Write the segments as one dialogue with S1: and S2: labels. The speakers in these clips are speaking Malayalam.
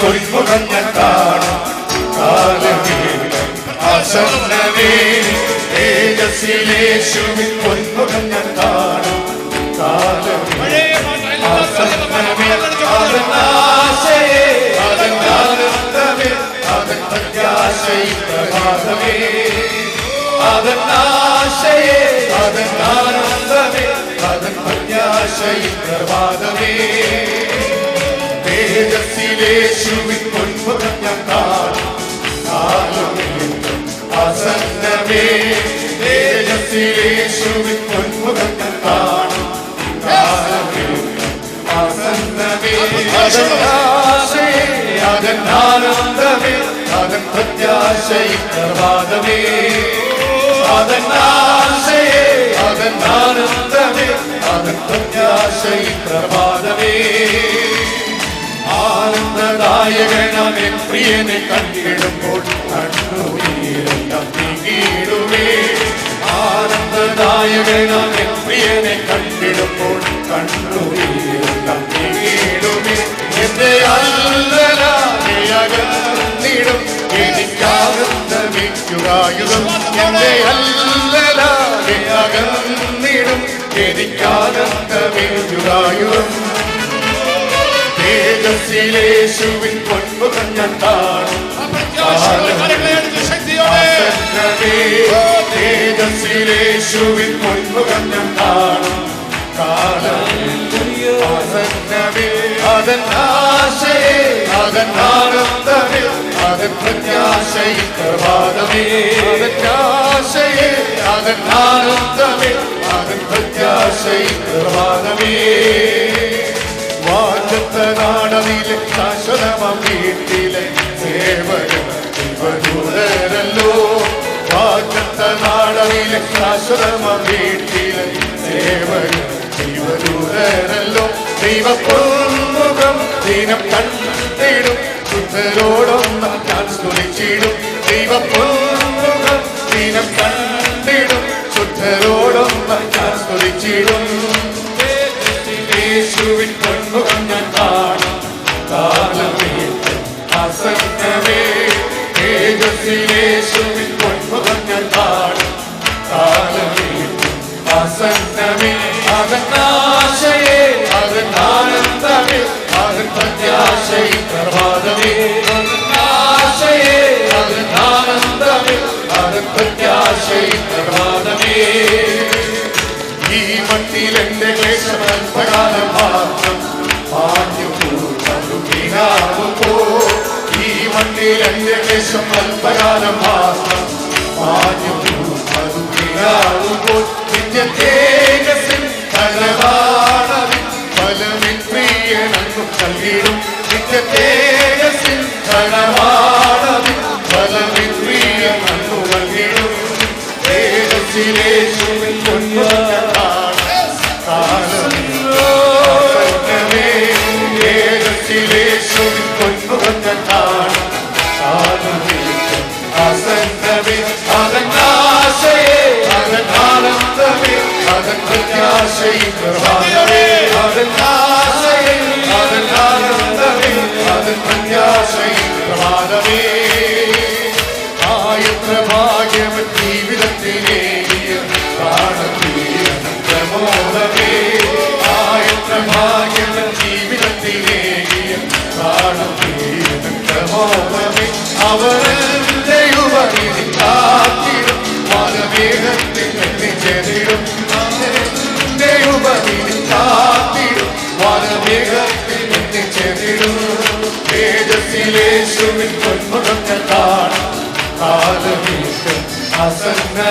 S1: പൊന്മുഖം ഞാൻ കാണും. ആസന്നമേ തേജസ്സിലേശുവിൻ പൊന്മുഖം ഞാൻ കാണും ആസന്നമേ അതനാനന്ദമേ അതൻ പ്രത്യാശയും പ്രഭാതമേ. അതനാശയേ അതനാനന്ദമേ അതൻ പ്രഭാതമേ. തേജസ്സിലേശുവിൻ പൊന്മുഖം ഞാൻ കാണും കാലമേഘം ആസന്നമേ തേജസ്സിലേശുവിൻ പൊന്മുഖം ഞാൻ കാണും കാലമേഘം ആസന്നമേ അതനാശയേ അതനാനന്ദമേ അതൻ പ്രത്യാശയും പ്രഭാതമേ അതനാശയേ അതനാനന്ദമേ അതൻ പ്രത്യാശയും പ്രഭാതമേ ആനന്ദദായകനമേ പ്രിയനെ കണ്ടിടുമ്പോൾ കണ്ണുനീരെല്ലാം നീങ്ങിയിടുമേ ആനന്ദദായകനമേ പ്രിയനെ കണ്ടിടുമ്പോൾ കണ്ണുനീരെല്ലാം നീങ്ങിയിടുമേ എന്റെ അല്ലലാകെ അകന്നിടും എനിക്കാനന്ദമിക്കുകായുധം എന്റെ അല്ലലാകെ അകന്നിടും എനിക്കാനന്ദമിക്കുകായുധം തേജസ്സിലേശുവിൻ പൊന്മുഖം ഞാൻ കാണും ആസന്നമേ, തേജസ്സിലേശുവിൻ പൊന്മുഖം ഞാൻ കാണും കാലം ആസന്നമേ, അതൻ ആശയേ അതൻ ആനന്ദമേ അതൻ പ്രത്യാശയും പ്രഭാതമേ അതൻ ആശയേ അതൻ ആനന്ദമേ അതൻ പ്രത്യാശയും പ്രഭാതമേ നാടതിലെ ശാശ്വതമം വീട്ടിലെ സേവകരല്ലോ ദൈവദൂതരല്ലോ. നാടനിലെ ശാശ്വതമം വീട്ടിലെ സേവക ദൈവദൂതരല്ലോ. ദൈവ ദിനം കണ്ടിടും. ശുദ്ധരോടൊന്നും ഞാൻ സ്തുതിച്ചിടും. ദൈവ ദിനം കണ്ടിടും. ശുദ്ധരോടൊന്നും ഞാൻ സ്തുതിച്ചിടും. അസന്നമേ തേജസ്സിലേശുവിൻ ഞാൻ കാണും. കാലമേറ്റം അസന്നമേ അതനാശയേ അതനാനന്ദമേ അതൻ പ്രത്യാശയും പ്രഭാതമേ. അതനാശയേ അതനാനന്ദമേ അതൻ പ്രത്യാശയും പ്രഭാതമേ என்றும் தங்கிடும் மிக்க தேஜசின் கனவானது பலமின்றிய மண்ணு மகிழும் தேஜசிலே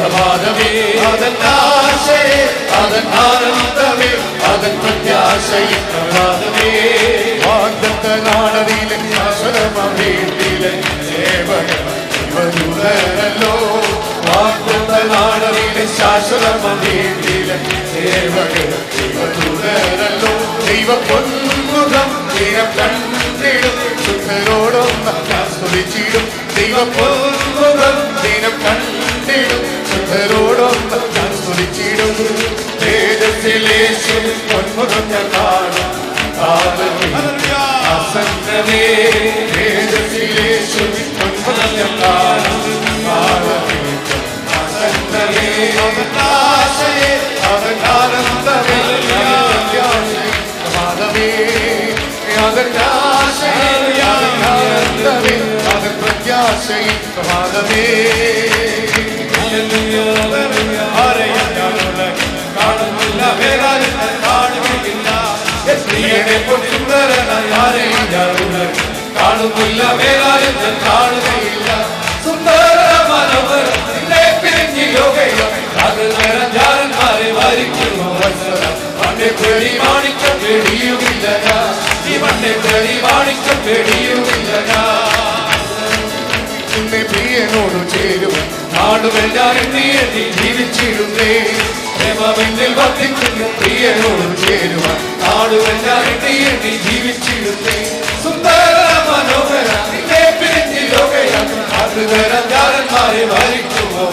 S1: പ്രഭാതമേ. അതൻ ആശയെ അതൻ ആനന്ദമേ അതൻ പ്രത്യാശയും പ്രഭാതമേ. വാഗ്ദത്ത നാടതിയിലെ ശാശ്വതമീട്ടിലെ സേവകരല്ലോ വാഗ്ദത്ത നാടതിയിലെ ശാശ്വതമീട്ടിലെ സേവകരല്ലോ ദൈവ പൊന്മുഖം തീരം കണ്ടിടും ശുദ്ധരോടൊന്ന് സ്തുതിച്ചിടും. ദൈവ പൊന്മുഖം കണ്ടിടും ശുദ്ധരോടൊന്ന് ഞാൻ സ്തുതിച്ചിടും തേജസ്സിലേശു പൊന്മുഖം ഞാൻ കാണും. ആസന്നമേ. മാണിക്കം പേടിയുമില്ല ഞാൻ ഈ പണ്ടേ പേടി മാണിക്കം പേടിയുമില്ല ഞാൻ നിന്നെ പ്രിയനോട് ചേരും. നാടുമെല്ലാം എണ്ണി ജീവിച്ചിടുന്നേ. പ്രേമമെന്നിൽ വർദ്ധിക്കുന്നു പ്രിയനോട് ചേരുവാൻ. നാടുമെല്ലാം എണ്ണി ജീവിച്ചിടുന്നേ. സുന്ദര മനോഹര നിന്നെ പിരിഞ്ഞ് ലോകയാത്രന്മാരെ ഭരിക്കുമോ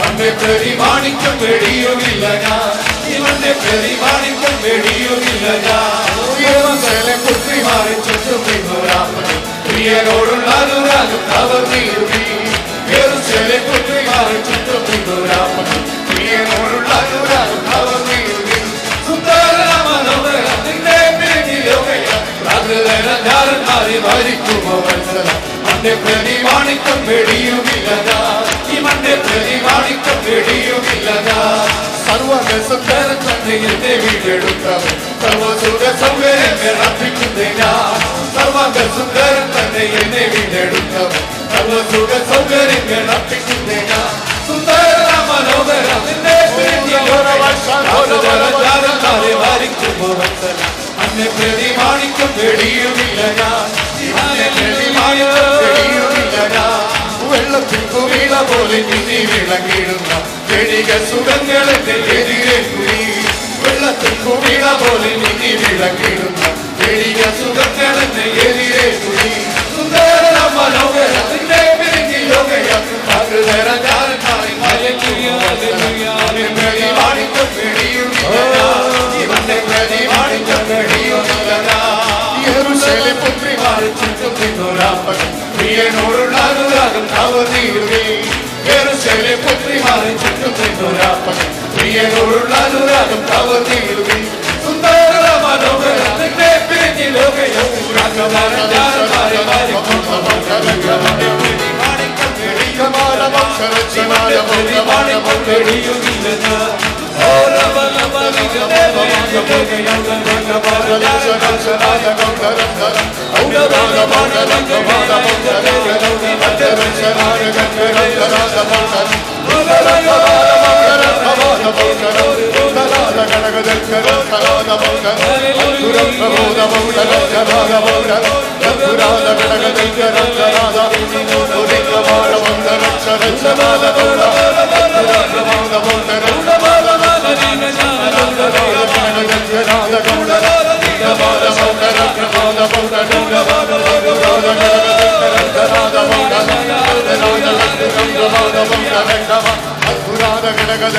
S1: മണ്ണെ പ്രതി മാണിക്കം വെടിയുമില്ല ഞാൻ ഇവന്റെ പ്രതി മാണിക്കം വെടിയുമില്ല ഞാൻ പുത്രിമാരെ ചുറ്റും നിന്നൊരാപ്പനും പ്രിയനോടുള്ള അനുരാഗം അവർ നീരുകി യെരൂശലേം പുത്രിമാരെ ചുറ്റും നിന്നൊരാപ്പനും പ്രിയനോടുള്ള അനുരാഗം അവർ നീരുകി സുന്ദര മനോഹര നിന്നെ പിരിഞ്ഞ് ലോകയാത്രന്മാരെ ഭരിക്കുമോ വത്സരം മണ്ടെ പ്രതി മാണിക്കം തന്നെ എന്നെ വീടെടുത്തവൻ സർവസുഖ സൗകര്യങ്ങൾ അർപ്പിക്കുന്നേ ഞാൻ സുന്ദര മനോഹര നിന്നെ അന്നെ പ്രതി മാണിക്കം വെടിയുമില്ല ഞാൻ അന്നെ പ്രതി മാണിക്കം വെടിയുമില്ല ഞാൻ വെള്ളത്തിൽ കുമിള പോലെ മിന്നി വിളങ്ങിടുന്ന ചെടിക സുഖങ്ങളെന്റെ എതിരെ കുടി വെള്ളത്തിൽ കുമിള പോലെ മിന്നി വിളങ്ങിടുന്ന നിന്നൊരാപ്പൻ പ്രിയനോടുള്ള അനുരാഗം അവതീരുകേ യെരൂശലേം പുത്രിമാരെ ചുറ്റും നിന്നൊരാപ്പൻ പ്രിയനോടുള്ള അനുരാഗം അവതീരുകേ സുന്ദര മനോഹര പിരിഞ്ഞി ലോകയോ
S2: Hallelujah.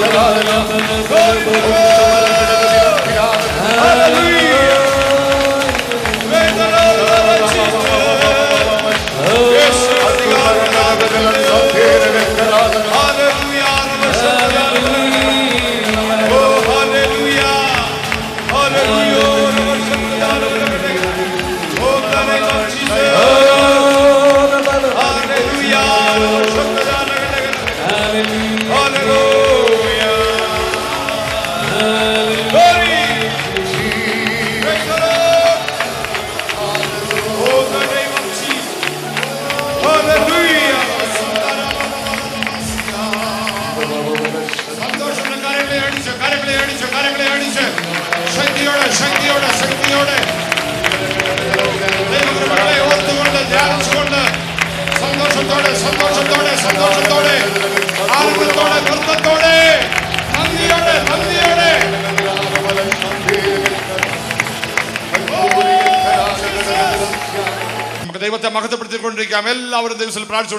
S2: la la la நாமத்தை மகத்தப்படுத்திக் கொண்டிருக்காமல் எல்லாவரும் தேவசல் பிரார்த்தி